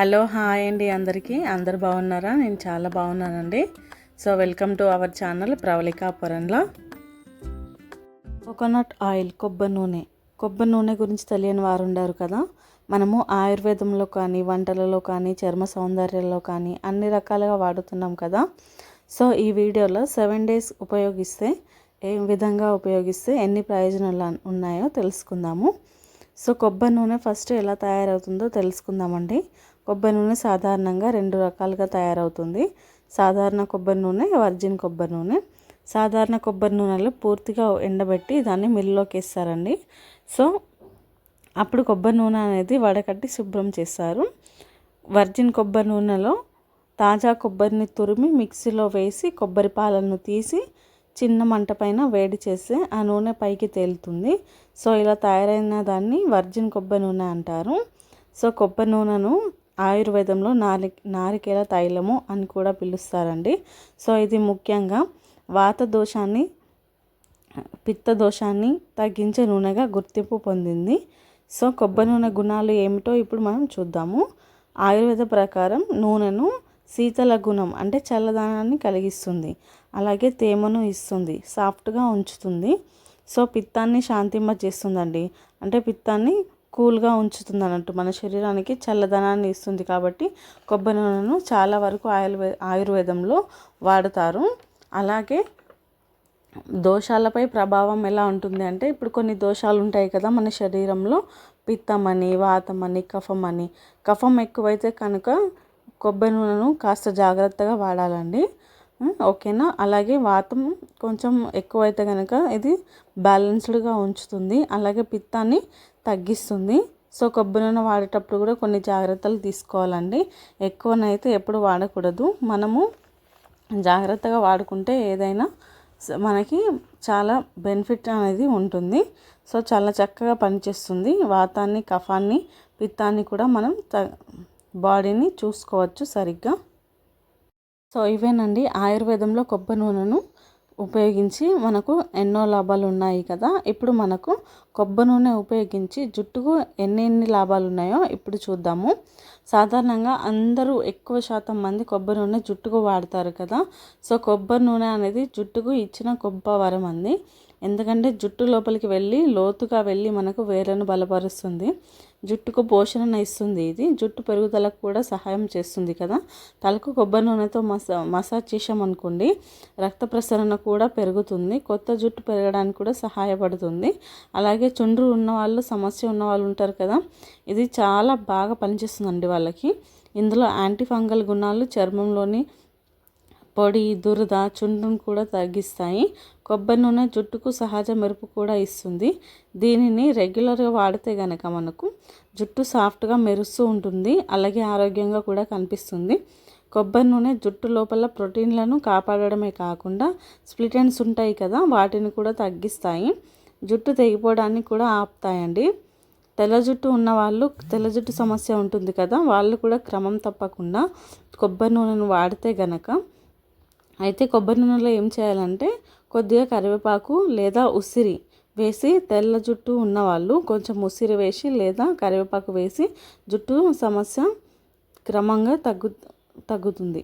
Hello hi అండి అందరికీ. అందరు బాగున్నారా? నేను చాలా బాగున్నానండి. So welcome to our channel ప్రవళికాపురంలో coconut oil కొబ్బరి నూనె. కొబ్బరి నూనె గురించి తెలియని వారు ఉండారు కదా. మనము ఆయుర్వేదంలో కానీ వంటలలో కానీ చర్మ సౌందర్యంలో కానీ అన్ని రకాలుగా వాడుతున్నాం కదా. సో ఈ వీడియోలో సెవెన్ డేస్ ఉపయోగిస్తే ఏ విధంగా ఉపయోగిస్తే ఎన్ని ప్రయోజనాలు ఉన్నాయో తెలుసుకుందాము. సో కొబ్బరి నూనె ఫస్ట్ ఎలా తయారవుతుందో తెలుసుకుందామండి. కొబ్బరి నూనె సాధారణంగా రెండు రకాలుగా తయారవుతుంది. సాధారణ కొబ్బరి నూనె వర్జిన్ కొబ్బరి నూనె. సాధారణ కొబ్బరి నూనెలో పూర్తిగా ఎండబెట్టి దాన్ని మిల్లులోకి వేస్తారండి. సో అప్పుడు కొబ్బరి నూనె అనేది వడకట్టి శుభ్రం చేస్తారు. వర్జిన్ కొబ్బరి నూనెలో తాజా కొబ్బరిని తురిమి మిక్సీలో వేసి కొబ్బరి పాలను తీసి చిన్న మంట పైన వేడి చేస్తే ఆ నూనె పైకి తేలుతుంది. సో ఇలా తయారైన దాన్ని వర్జిన్ కొబ్బరి నూనె అంటారు. సో కొబ్బరి నూనెను ఆయుర్వేదంలో నారి నారికేల తైలము అని కూడా పిలుస్తారండి. సో ఇది ముఖ్యంగా వాత దోషాన్ని పిత్త దోషాన్ని తగ్గించే నూనెగా గుర్తింపు పొందింది. సో కొబ్బరి నూనె గుణాలు ఏమిటో ఇప్పుడు మనం చూద్దాము. ఆయుర్వేద ప్రకారం నూనెను శీతల గుణం అంటే చల్లదనాన్ని కలిగిస్తుంది. అలాగే తేమను ఇస్తుంది సాఫ్ట్గా ఉంచుతుంది. సో పిత్తాన్ని శాంతింప చేస్తుందండి అంటే పిత్తాన్ని కూల్గా ఉంచుతుంది అన్నట్టు మన శరీరానికి చల్లదనాన్ని ఇస్తుంది కాబట్టి కొబ్బరి నూనెను చాలా వరకు ఆయుర్వే ఆయుర్వేదంలో వాడతారు. అలాగే దోషాలపై ప్రభావం ఎలా ఉంటుంది అంటే ఇప్పుడు కొన్ని దోషాలు ఉంటాయి కదా మన శరీరంలో. పిత్తం అని వాతం అని కఫం అని కఫం ఎక్కువైతే కనుక కొబ్బరి నూనెను కాస్త జాగ్రత్తగా వాడాలండి. ఓకేనా? అలాగే వాతం కొంచెం ఎక్కువైతే కనుక ఇది బ్యాలెన్స్డ్గా ఉంచుతుంది. అలాగే పిత్తాన్ని తగ్గిస్తుంది. సో కొబ్బరి నూనె వాడేటప్పుడు కూడా కొన్ని జాగ్రత్తలు తీసుకోవాలండి. ఎక్కువనైతే ఎప్పుడు వాడకూడదు. మనము జాగ్రత్తగా వాడుకుంటే ఏదైనా మనకి చాలా బెనిఫిట్ అనేది ఉంటుంది. సో చాలా చక్కగా పనిచేస్తుంది. వాతాన్ని కఫాన్ని పిత్తాన్ని కూడా మనం త బాడీని చూసుకోవచ్చు సరిగ్గా. సో ఇవేనండి ఆయుర్వేదంలో కొబ్బరి నూనెను ఉపయోగించి మనకు ఎన్నో లాభాలు ఉన్నాయి కదా. ఇప్పుడు మనకు కొబ్బరి నూనె ఉపయోగించి జుట్టుకు ఎన్ని ఎన్ని లాభాలు ఉన్నాయో ఇప్పుడు చూద్దాము. సాధారణంగా అందరూ ఎక్కువ శాతం మంది కొబ్బరి నూనె జుట్టుకు వాడతారు కదా. సో కొబ్బరి నూనె అనేది జుట్టుకు ఇచ్చిన గొప్ప వరం అంది. ఎందుకంటే జుట్టు లోపలికి వెళ్ళి లోతుగా వెళ్ళి మనకు వేర్లను బలపరుస్తుంది. జుట్టుకు పోషణ ఇస్తుంది ఇది. జుట్టు పెరుగుదలకు కూడా సహాయం చేస్తుంది కదా. తలకు కొబ్బరి నూనెతో మసా మసాజ్ చేసామనుకోండి రక్త ప్రసరణ కూడా పెరుగుతుంది. కొత్త జుట్టు పెరగడానికి కూడా సహాయపడుతుంది. అలాగే చుండ్రు ఉన్న వాళ్ళు సమస్య ఉన్న వాళ్ళు ఉంటారు కదా ఇది చాలా బాగా పనిచేస్తుందండి వాళ్ళకి. ఇందులో యాంటీ ఫంగల్ గుణాలు చర్మంలోని పొడి దురద చుండ్రును కూడా తగ్గిస్తాయి. కొబ్బరి నూనె జుట్టుకు సహజ మెరుపు కూడా ఇస్తుంది. దీనిని రెగ్యులర్గా వాడితే కనుక మనకు జుట్టు సాఫ్ట్గా మెరుస్తూ ఉంటుంది. అలాగే ఆరోగ్యంగా కూడా కనిపిస్తుంది. కొబ్బరి నూనె జుట్టు లోపల ప్రోటీన్లను కాపాడడమే కాకుండా స్ప్లిటెన్స్ ఉంటాయి కదా వాటిని కూడా తగ్గిస్తాయి. జుట్టు తెగిపోవడానికి కూడా ఆపుతాయండి. తెల్ల జుట్టు ఉన్న వాళ్ళు తెల్ల జుట్టు సమస్య ఉంటుంది కదా వాళ్ళు కూడా క్రమం తప్పకుండా కొబ్బరి నూనెను వాడితే గనక అయితే కొబ్బరి నూనెలో ఏం చేయాలంటే కొద్దిగా కరివేపాకు లేదా ఉసిరి వేసి తెల్ల జుట్టు ఉన్నవాళ్ళు కొంచెం ఉసిరి వేసి లేదా కరివేపాకు వేసి జుట్టు సమస్య క్రమంగా తగ్గు తగ్గుతుంది.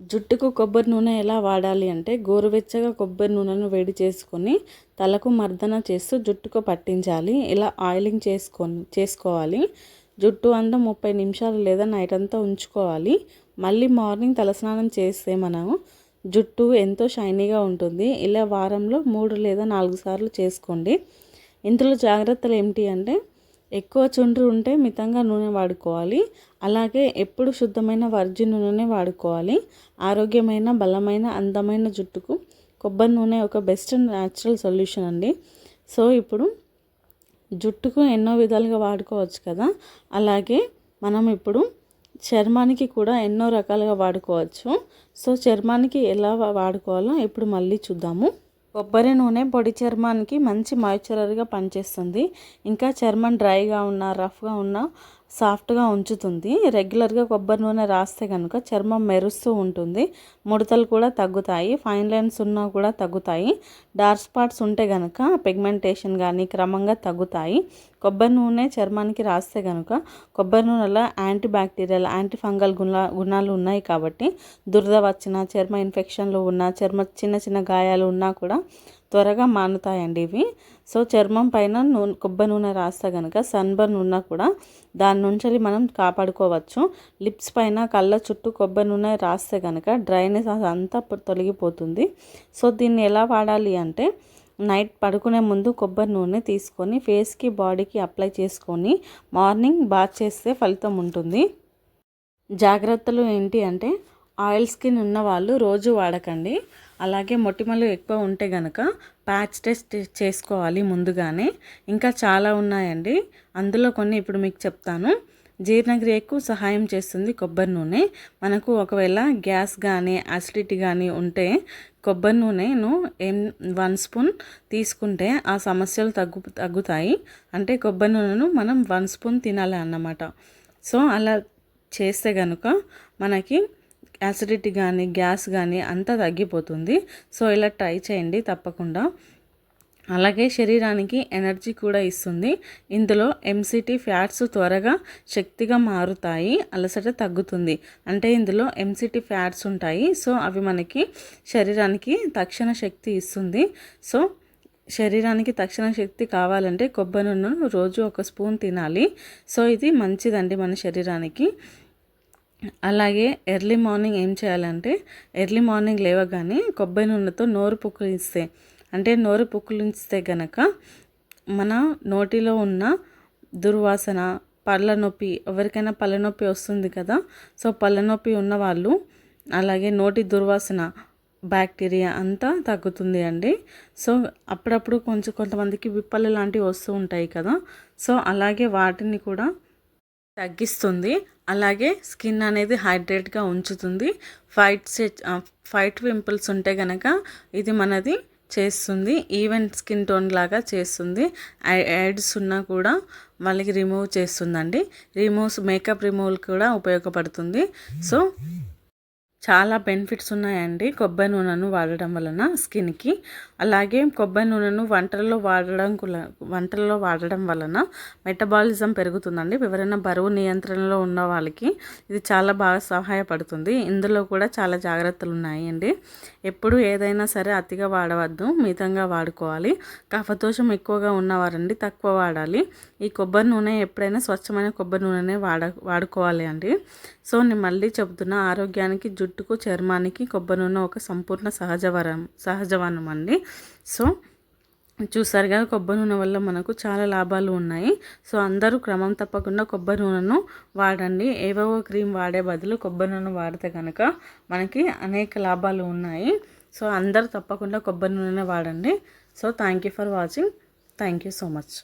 జుట్టుకు కొబ్బరి నూనె ఎలా వాడాలి అంటే గోరువెచ్చగా కొబ్బరి నూనెను వేడి చేసుకొని తలకు మర్దన చేస్తూ జుట్టుకు పట్టించాలి. ఇలా ఆయిలింగ్ చేసుకొని చేసుకోవాలి. జుట్టు అంతా ముప్పై నిమిషాలు లేదా నైట్ అంతా ఉంచుకోవాలి. మళ్ళీ మార్నింగ్ తలస్నానం చేస్తే మనం జుట్టు ఎంతో షైనీగా ఉంటుంది. ఇలా వారంలో మూడు లేదా నాలుగు సార్లు చేసుకోండి. ఇందులో జాగ్రత్తలు ఏమిటి అంటే ఎక్కువ చుండ్రు ఉంటే మితంగా నూనె వాడుకోవాలి. అలాగే ఎప్పుడు శుద్ధమైన వర్జిన్ నూనెనే వాడుకోవాలి. ఆరోగ్యమైన బలమైన అందమైన జుట్టుకు కొబ్బరి నూనె ఒక బెస్ట్ న్యాచురల్ సొల్యూషన్ అండి. సో ఇప్పుడు జుట్టుకు ఎన్నో విధాలుగా వాడుకోవచ్చు కదా. అలాగే మనం ఇప్పుడు చర్మానికి కూడా ఎన్నో రకాలుగా వాడుకోవచ్చు. సో చర్మానికి ఎలా వాడుకోవాలో ఇప్పుడు మళ్ళీ చూద్దాము. కొబ్బరి నూనె పొడి చర్మానికి మంచి మాయిశ్చరర్గా పనిచేస్తుంది. ఇంకా చర్మం డ్రైగా ఉన్న రఫ్గా ఉన్న సాఫ్ట్గా ఉంచుతుంది. రెగ్యులర్గా కొబ్బరి నూనె రాస్తే కనుక చర్మం మెరుస్తూ ఉంటుంది. ముడతలు కూడా తగ్గుతాయి. ఫైన్ లైన్స్ ఉన్నా కూడా తగ్గుతాయి. డార్క్ స్పాట్స్ ఉంటే కనుక పిగ్మెంటేషన్ కానీ క్రమంగా తగ్గుతాయి. కొబ్బరి నూనె చర్మానికి రాస్తే కనుక కొబ్బరి నూనెలో యాంటీ బ్యాక్టీరియల్ యాంటీ ఫంగల్ గుణ గుణాలు ఉన్నాయి కాబట్టి దురద వచ్చిన చర్మ ఇన్ఫెక్షన్లు ఉన్న చర్మ చిన్న చిన్న గాయాలు ఉన్నా కూడా త్వరగా మానుతాయండి ఇవి. సో చర్మం పైన నూనె కొబ్బరి నూనె రాస్తే కనుక సన్బర్న్ ఉన్నా కూడా దాని నుంచి మనం కాపాడుకోవచ్చు. లిప్స్ పైన కళ్ళ చుట్టూ కొబ్బరి నూనె రాస్తే కనుక డ్రైనెస్ అంతా తొలగిపోతుంది. సో దీన్ని ఎలా వాడాలి అంటే నైట్ పడుకునే ముందు కొబ్బరి నూనె తీసుకొని ఫేస్కి బాడీకి అప్లై చేసుకొని మార్నింగ్ బాత్ చేస్తే ఫలితం ఉంటుంది. జాగ్రత్తలు ఏంటి అంటే ఆయిల్ స్కిన్ ఉన్న వాళ్ళు రోజు వాడకండి. అలాగే మొటిమలు ఎక్కువ ఉంటే కనుక ప్యాచ్ టెస్ట్ చేసుకోవాలి ముందుగానే. ఇంకా చాలా ఉన్నాయండి. అందులో కొన్ని ఇప్పుడు మీకు చెప్తాను. జీర్ణక్రియకు సహాయం చేస్తుంది కొబ్బరి నూనె. మనకు ఒకవేళ గ్యాస్ కానీ అసిడిటీ కానీ ఉంటే కొబ్బరి నూనెను ఏం వన్ స్పూన్ తీసుకుంటే ఆ సమస్యలు తగ్గు తగ్గుతాయి. అంటే కొబ్బరి నూనెను మనం వన్ స్పూన్ తినాలి అన్నమాట సో అలా చేస్తే కనుక మనకి యాసిడిటీ కానీ గ్యాస్ కానీ అంతా తగ్గిపోతుంది. సో ఇలా ట్రై చేయండి తప్పకుండా. అలాగే శరీరానికి ఎనర్జీ కూడా ఇస్తుంది. ఇందులో ఎంసిటీ ఫ్యాట్స్ త్వరగా శక్తిగా మారుతాయి. అలసట తగ్గుతుంది. అంటే ఇందులో ఎంసిటీ ఫ్యాట్స్ ఉంటాయి. సో అవి మనకి శరీరానికి తక్షణ శక్తి ఇస్తుంది. సో శరీరానికి తక్షణ శక్తి కావాలంటే కొబ్బరి నూనె రోజు ఒక స్పూన్ తినాలి. సో ఇది మంచిదండి మన శరీరానికి. అలాగే ఎర్లీ మార్నింగ్ ఏం చేయాలంటే ఎర్లీ మార్నింగ్ లేవగానే కొబ్బరి నూనెతో నోరు పుక్కిలిస్తే అంటే నోరు పుక్కిలిస్తే గనక మన నోటిలో ఉన్న దుర్వాసన పళ్ళ నొప్పి ఎవరికైనా పళ్ళ నొప్పి వస్తుంది కదా సో పళ్ళ నొప్పి ఉన్న వాళ్ళు అలాగే నోటి దుర్వాసన బ్యాక్టీరియా అంతా తగ్గుతుంది అండి. సో అప్పుడప్పుడు కొంచెం కొంతమందికి విప్పలు లాంటివి వస్తూ ఉంటాయి కదా సో అలాగే వాటిని కూడా తగ్గిస్తుంది. అలాగే స్కిన్ అనేది హైడ్రేట్గా ఉంచుతుంది. ఫైట్ ఫైట్ పింపుల్స్ ఉంటే కనుక ఇది మనది చేస్తుంది. ఈవెన్ స్కిన్ టోన్ లాగా చేస్తుంది. యాడ్స్ ఉన్నా కూడా వాళ్ళకి రిమూవ్ చేస్తుందండి. రిమూవ్స్ మేకప్ రిమూవల్ కూడా ఉపయోగపడుతుంది. సో చాలా బెనిఫిట్స్ ఉన్నాయండి. కొబ్బరి నూనెను వాడడం వలన స్కిన్కి. అలాగే కొబ్బరి నూనెను వంటల్లో వాడడం వంటల్లో వాడడం వలన మెటబాలిజం పెరుగుతుందండి. ఎవరైనా బరువు నియంత్రణలో ఉన్న వాళ్ళకి ఇది చాలా బాగా సహాయపడుతుంది. ఇందులో కూడా చాలా జాగ్రత్తలు ఉన్నాయండి. ఎప్పుడు ఏదైనా సరే అతిగా వాడవద్దు మితంగా వాడుకోవాలి. కఫదోషం ఎక్కువగా ఉన్నవారండి తక్కువ వాడాలి. ఈ కొబ్బరి నూనె ఎప్పుడైనా స్వచ్ఛమైన కొబ్బరి నూనెనే వాడ వాడుకోవాలి అండి. సో నేను మళ్ళీ చెబుతున్నా ఆరోగ్యానికి జుట్టు జుట్టుకు చర్మానికి కొబ్బరి నూనె ఒక సంపూర్ణ సహజ సహజవరం సహజవనం అండి సో చూసారు కదా కొబ్బరి నూనె వల్ల మనకు చాలా లాభాలు ఉన్నాయి. సో అందరూ క్రమం తప్పకుండా కొబ్బరి నూనెను వాడండి. ఏవేవో క్రీమ్ వాడే బదులు కొబ్బరి నూనె వాడితే కనుక మనకి అనేక లాభాలు ఉన్నాయి. సో అందరూ తప్పకుండా కొబ్బరి నూనె వాడండి. So thank you for watching thank you so much